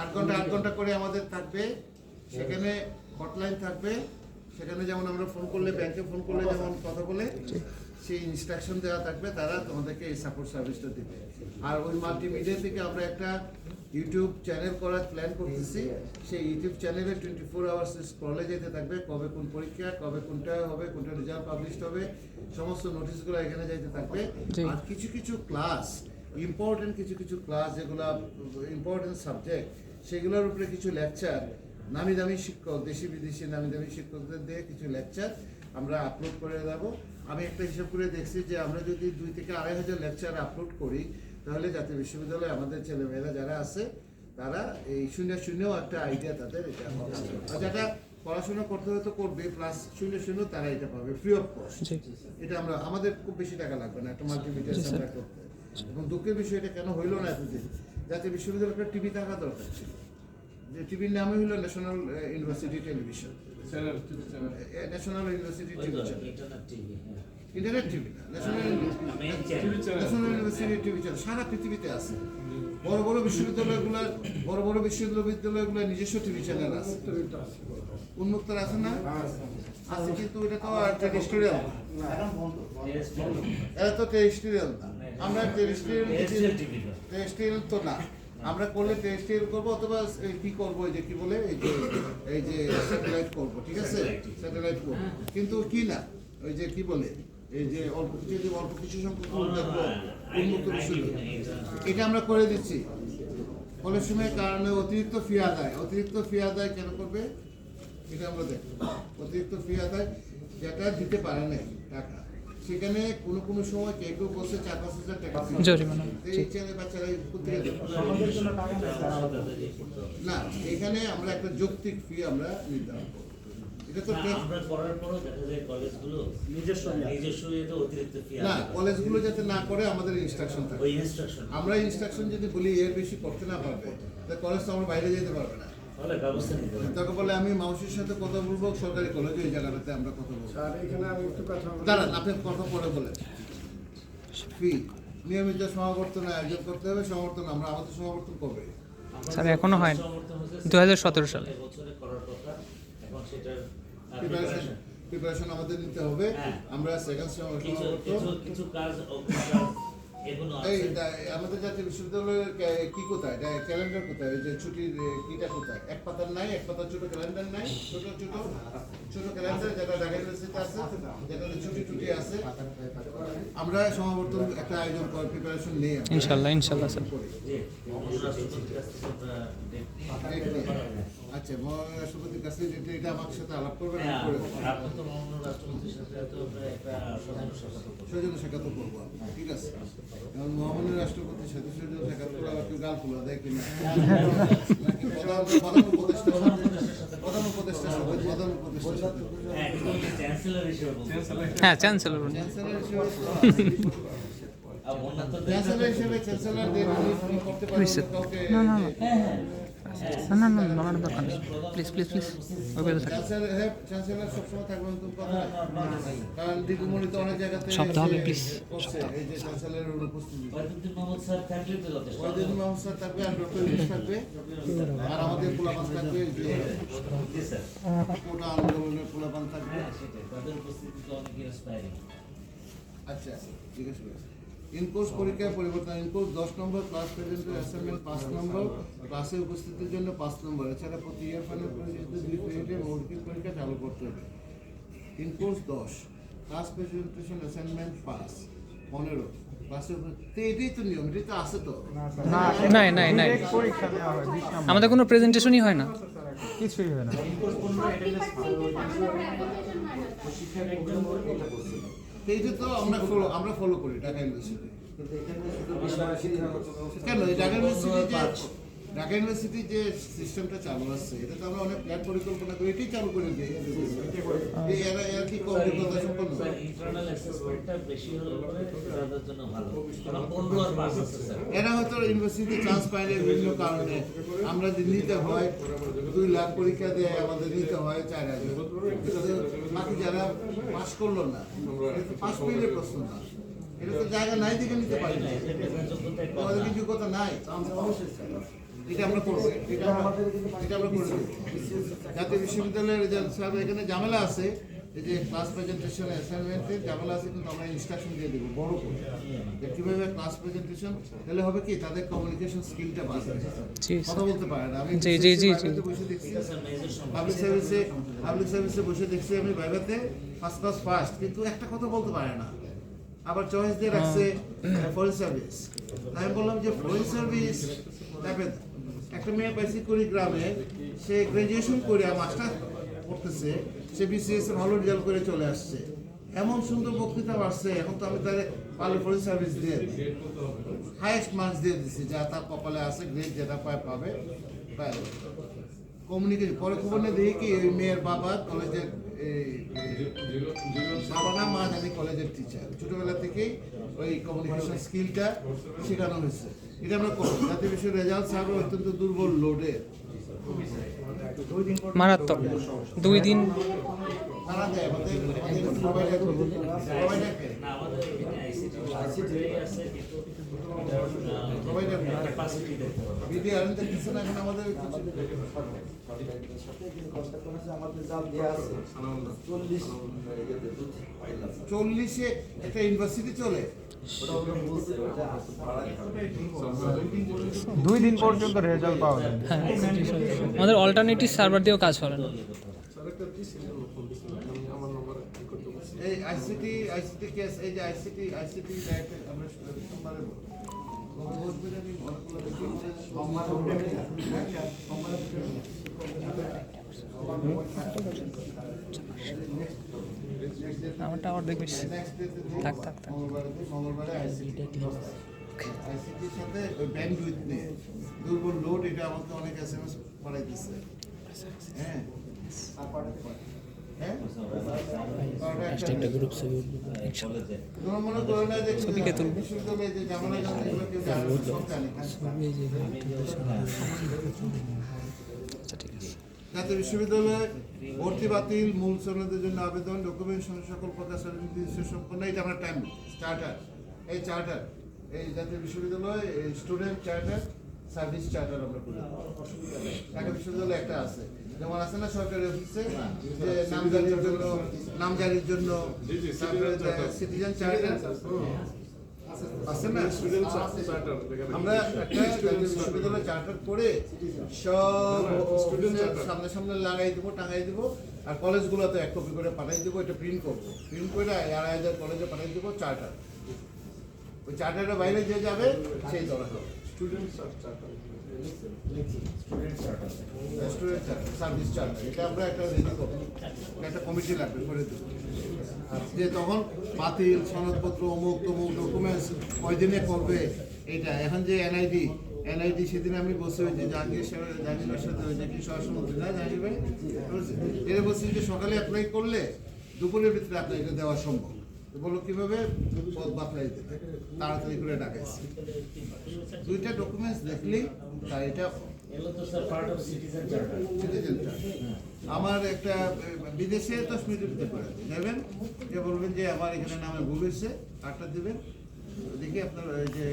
আট ঘণ্টা আট ঘণ্টা করে আমাদের থাকবে। সেখানে হটলাইন থাকবে। সেখানে যেমন আমরা ফোন করলে ব্যাংকে ফোন করলে যেমন কথা বলে সেই ইনস্ট্রাকশন দেওয়া থাকবে। তারা তোমাদেরকে এই সাপোর্ট সার্ভিসটা দিবে। আর ওই মাল্টিমিডিয়া থেকে আমরা একটা ইউটিউব চ্যানেল করার প্ল্যান করতেছি। সেই ইউটিউব চ্যানেলে টোয়েন্টি ফোর আওয়ার্স স্ক্রলে যেতে থাকবে। কবে কোন পরীক্ষা কবে কোনটা হবে কোনটা রেজাল্ট পাবলিশ হবে সমস্ত নোটিশগুলো এখানে যাইতে থাকবে। আর কিছু কিছু ক্লাস ইম্পর্টেন্ট কিছু কিছু ক্লাস যেগুলো ইম্পর্টেন্ট সাবজেক্ট সেগুলোর উপরে কিছু লেকচার নামি দামি শিক্ষক দেশি বিদেশি নামি দামি শিক্ষকদের দিয়ে কিছু লেকচার আমরা আপলোড করে দেবো। আমি একটা হিসাব করে দেখছি যে আমরা যদি দুই থেকে আড়াই হাজার লেকচার আপলোড করি তাহলে জাতীয় বিশ্ববিদ্যালয়ে আমাদের ছেলেমেয়েরা যারা আছে তারা এই শূন্য শূন্যও একটা আইডিয়া তাদের এটা হবে। আর যারা পড়াশোনা করতে হয়তো করবে প্লাস শূন্য শূন্য তারা এটা পাবে ফ্রি অফ কস্ট এটা আমরা আমাদের খুব বেশি টাকা লাগবে না একটা মাল্টিমিডিয়া সেন্টার করতে। এবং দুঃখের বিষয় এটা কেন হইল না এতদিন? যাতে বিশ্ববিদ্যালয়ের টিভি থাকা দরকার ছিল। যে টিভির নামই হলো national university television national university television internet TV national national university TV channel সারা পৃথিবীতে আছে। বড় বড় বিশ্ববিদ্যালয়গুলোর বড় বড় বিশ্ববিদ্যালয়গুলোর নিজস্ব টিভি চ্যানেল আছে। উন্মুক্ত আছে না? আছে। কিন্তু এটা তো টেরিস্টোরিয়াল এটা তো টেরিস্টোরিয়াল না। আমরা টেরিস্টোরিয়াল টেরিস্টোরিয়াল তো না। আমরা করলে টেরিস্টোরিয়াল করব অথবা এই কি করব এই যে কি বলে এই যে এই যে স্যাটেলাইট করব ঠিক আছে? স্যাটেলাইট করব। কিন্তু কি না? ওই যে কি বলে এই যে অল্প যদি অল্প কিছু সংখ্যক লোক দেখব উন্মুক্ত এটা আমরা করে দিচ্ছি। ফলের সময় কারণে অতিরিক্ত ফি আদায়। অতিরিক্ত ফি আদায় কেন করবে? এটা আমরা দেখব। অতিরিক্ত ফি আদায় যেটা দিতে পারে নাই টাকা। সেখানে কোনো কোনো সময় কেউ কেউ বসে চার পাঁচ হাজার টাকা জরিমানা, এই বাচ্চারা? না এখানে আমরা একটা যৌক্তিক ফি আমরা নির্ধারণ করব। এটা তো আমরা করার পরও দেখা যায় কলেজগুলো নিজস্ব নিজস্ব ইয়েতে অতিরিক্ত ফি না কলেজগুলো যাতে না করে আমাদের ইনস্ট্রাকশন থাকে। ওই ইনস্ট্রাকশন আমরা ইনস্ট্রাকশন যদি বলি এর বেশি করতে না পারবে তাহলে কলেজ তো আমরা বাইরে যেতে পারবে না। তাকে বলে আমি মাউসির সাথে কথা বলব সরকারি কলেজে ওই জায়গাটাতে আমরা কথা বলব স্যার এখানে আমি একটু কথা বলি। দাঁড়ান আপনি কথা পরে বলেন ফি নিয়মিত সমাবর্তন আয়োজন করতে হবে সমাবর্তন আমরা আমাদের সমাবর্তন কবে স্যার, এখনও হয়নি। সমর্থন হয়েছে, 2017 সালে। এবছরে করার কথা এখন সেটার আহ, প্রিপারেশন প্রিপারেশন আমাদের নিতে হবে হ্যাঁ। আমরা সেকেন্ড সমাবর্তন কিছু কাজ আমাদের জাতীয় বিশ্ববিদ্যালয়ের কি কোথায় ক্যালেন্ডার কোথায় যে ছুটির কিটা কোথায় এক পাতার নাই এক পাতার ছোট ক্যালেন্ডার নাই ছোট ছোট ছোট ক্যালেন্ডার যেটা ঢাকা ইউনিভার্সিটিতে আছে যেটাতে ছুটি টুটি আছে আমরা সমাবর্তন একটা আয়োজন করার প্রিপারেশন নেই আমরা। ইনশাল্লাহ, ইনশাল্লাহ, স্যার। করি। যে রাষ্ট্রপতির কাছ থেকে আমরা date ডেট নিয়ে। আচ্ছা মহামান্য রাষ্ট্রপতির কাছে যেটা এটা আমার সাথে আলাপ করবেন হ্যাঁ, করে হ্যাঁ, চ্যান্সেলর চ্যান্সেলর হিসেবে চ্যান্সেলর করতে. কাউকে? না, না, না। হ্যাঁ, হ্যাঁ। না না না বানানোর দরকার নেই প্লিজ প্লিজ প্লিজ ওই থাকুন হ্যাঁ শব্দ হবে, স্যার থাকবে আর আমাদের পোলাপান থাকবে। আন্দোলনের পোলাপান থাকবে হ্যাঁ। আচ্ছা ঠিক আছে ইনকোর্স পরীক্ষায় পরিবর্তন ইনকোর্স দশ নম্বর ক্লাস প্রেজেন্টের অ্যাসাইনমেন্ট পাঁচ নম্বর ক্লাসে উপস্থিতির জন্য পাঁচ নম্বর এছাড়া প্রতি ইয়ার ফাইনাল পরীক্ষাতে দুই ক্রেডিটে মৌখিক পরীক্ষা চালু করতে হবে ইনকোর্স দশ ক্লাস প্রেজেন্টেশন অ্যাসাইনমেন্ট পাঁচ পনেরো হয় আমাদের কোনো প্রেজেন্টেশনই হয় না কিছুই হয় না এইটা তো আমরা ফলো আমরা ফলো করি ঢাকা ইউনিভার্সিটি কেন? এই ঢাকা ইউনিভার্সিটি যে ঢাকা ইউনিভার্সিটি যে সিস্টেমটা চালু আছে এটা তো আমরা অনেক প্ল্যান পরিকল্পনা করে এটাই চালু করে দিই। এই এরা এরা কি কম অভিজ্ঞতা সম্পন্ন? স্যার, internal assessment-টা বেশি হলে তাদের জন্য ভালো। কারণ পনেরো আর পাঁচ আছে, স্যার। এরা হয়তো ইউনিভার্সিটি চান্স পাইলে বিভিন্ন কারণে। আমরা নিতে হয় দুই লাখ পরীক্ষা দেয় আমাদের নিতে হয় চার হাজার। বাকি যারা পাস করল না পাস করলে প্রশ্ন না। এটা তো জায়গা নাই দিকে নিতে পারি না। আমাদের না। কি যোগ্যতা নাই এটা আমরা করব। এটা এটা আমরা করে দেবো। জাতীয় বিশ্ববিদ্যালয়ের রেজাল্ট সাহেব এখানে ঝামেলা আছে এই যে ক্লাস প্রেজেন্টেশন অ্যাসাইনমেন্টে ঝামেলা আছে কিন্তু আমরা ইনস্ট্রাকশন দিয়ে দেবো বড় করে। যে কীভাবে ক্লাস প্রেজেন্টেশন তাহলে হবে কি তাদের কমিউনিকেশন স্কিলটা বাড়বে। কথা বলতে পারে না। আমি জি, জি, জি, জি। বসে দেখছি স্যার পাবলিক সার্ভিসে পাবলিক সার্ভিসে বসে দেখছি আমি ভাইভাতে ফার্স্ট ক্লাস ফার্স্ট কিন্তু একটা কথা বলতে পারে না। আবার চয়েস দিয়ে রাখছে ফরেন সার্ভিস আমি বললাম যে ফরেন সার্ভিস একটা মেয়ে পাইছি কুড়িগ্রামে, সে গ্রাজুয়েশন করে মাস্টার করতেছে, সে বিসিএস এ ভালো রেজাল্ট করে চলে আসছে। এমন সুন্দর বক্তৃতা পারছে এখন তো আমি তাহলে পারলে ফরেন সার্ভিস দিয়ে দিই। হাইয়েস্ট মার্কস দিয়ে দিছি, যা তার কপালে আছে গ্রেড যেটা পায়, পাবে, পায়। কমিউনিকেশন পরে খবর নিয়ে দেখি কি মেয়ের বাবা কলেজের এই, এই, বাবা না মা জানি কলেজের টিচার ছোটবেলা থেকেই ওই কমিউনিকেশন স্কিলটা শেখানো হয়েছে। এটা আমরা করব। জাতীয় বিশ্বের রেজাল্ট সারও অত্যন্ত দুর্বল লোডে মারাত্মক। দুই দিন তারা দেয় আমাদের আমাদের প্রোভাইডার প্রোভাইডারকে না আমাদের আইসিটি আইসিটি আছে কিন্তু প্রোভাইডার ক্যাপাসিটি দেখতে হবে বিডি আরেন দেখতেছে না আমাদের আমাদের জাল দেওয়া আছে। চল্লিশ। একটা ইউনিভার্সিটি চলে? দুই দিন পর্যন্ত রেজাল্ট পাওয়া যায়। হ্যাঁ আমাদের অল্টারনেটিভ সার্ভার দিয়েও কাজ হবে না। এই আইসিটি আইসিটি কেস এই যে আইসিটি আইসিটি আমরা সোমবারে বসবে জানি? অনেকগুলো দেখি। আমারটা অর্ধেক বেশি থাক, থাক, থাক। মঙ্গলবারে আইসিটি আইসিটির সাথে ওই ব্যান্ড উইথ নিয়ে। দুর্বল লোড এটা আমাকে অনেক এস এম এস পাঠাই দিচ্ছে হ্যাঁ। হ্যাঁ একটা গ্রুপ না যে ছবিকে তুলবো। বিশ্ববিদ্যালয়ে যে জামানা জামানা এগুলো কেউ জানে না, সব জানে ঠিক আছে জাতীয় বিশ্ববিদ্যালয়ে ভর্তি বাতিল মূল সনদের জন্য আবেদন ডকুমেন্ট সকল প্রকার সার্টিফিকেট সম্পন্ন এটা আমরা টাইম চার্টার এই চার্টার এই জাতীয় বিশ্ববিদ্যালয় স্টুডেন্ট চার্টার সার্ভিস চার্টার আমরা করি। ঢাকা বিশ্ববিদ্যালয়ে একটা আছে। যেমন আছে না সরকারি অফিসে যে নামজারির জন্য নামজারির জন্য সিটিজেন চার্টার আমরা একটা বিশ্ববিদ্যালয় চার্টার করে সব অফিসের সামনে সামনে লাগাই দেবো টাঙাই দেবো আর কলেজগুলোতে এক কপি করে পাঠাই দেবো এটা প্রিন্ট করব। প্রিন্ট করে আড়াই হাজার কলেজে পাঠাই দেবো চার্টার ওই চার্টারের বাইরে যে যাবে সেই দরকার হবে স্টুডেন্ট চার্টার সার্ভিস চার্টার এটা আমরা একটা রেডি করব। একটা কমিটি লাগবে করে দেবো। যে তখন বাতিল সনদপত্র অমুক তমুক ডকুমেন্টস কয়দিনে করবে এটা এখন যে এনআইডি এনআইডি সেদিন আমি বসে হয়েছি জাহাঙ্গীর জাহাঙ্গীরের সাথে হয়েছে কি স্বরাষ্ট্রমন্ত্রী না জাহাঙ্গীর ভাই? এরা বলছি যে সকালে অ্যাপ্লাই করলে দুপুরের ভিতরে আপনার এটা দেওয়া সম্ভব। তো বলো কীভাবে পদ বাতলাই দিতে তাড়াতাড়ি করে ডাকাইছি দুইটা ডকুমেন্টস দেখলেই তার এটা তো সিটিজেনটা আমার একটা বিদেশে দশ মিনিট দিতে পারে। যাবেন যে বলবেন যে আমার এখানে নামে ভুল হয়েছে কার্ডটা দেবেন। দেখি আপনার এই যে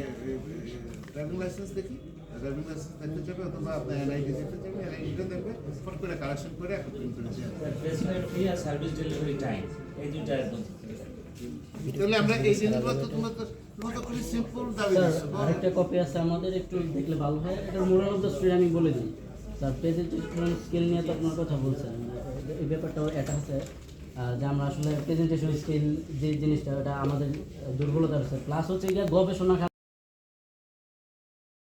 ড্রাইভিং লাইসেন্স দেখি। ড্রাইভিং লাইসেন্স দেখতে চাবে অথবা আপনার এনআইডি দেখতে চাবে এনআইডিটা দেখবে। ফট করে কালেকশন করে একটা প্রিন্ট করে সার্ভিস ডেলিভারি টাইম এই দুইটা তাহলে আমরা এই জিনিসগুলো তো তোমরা। আরেকটা কপি আছে আমাদের একটু দেখলে ভালো হয়। এটার মোরাল অফ দ্য স্টোরি আমি বলে দিই। স্যার প্রেজেন্টেশন স্কিল নিয়ে তো আপনার কথা বলছেন এই ব্যাপারটাও এটা আছে যে আমরা আসলে প্রেজেন্টেশন স্কিল যে জিনিসটা ওটা আমাদের দুর্বলতা আছে। প্লাস হচ্ছে গিয়ে গবেষণা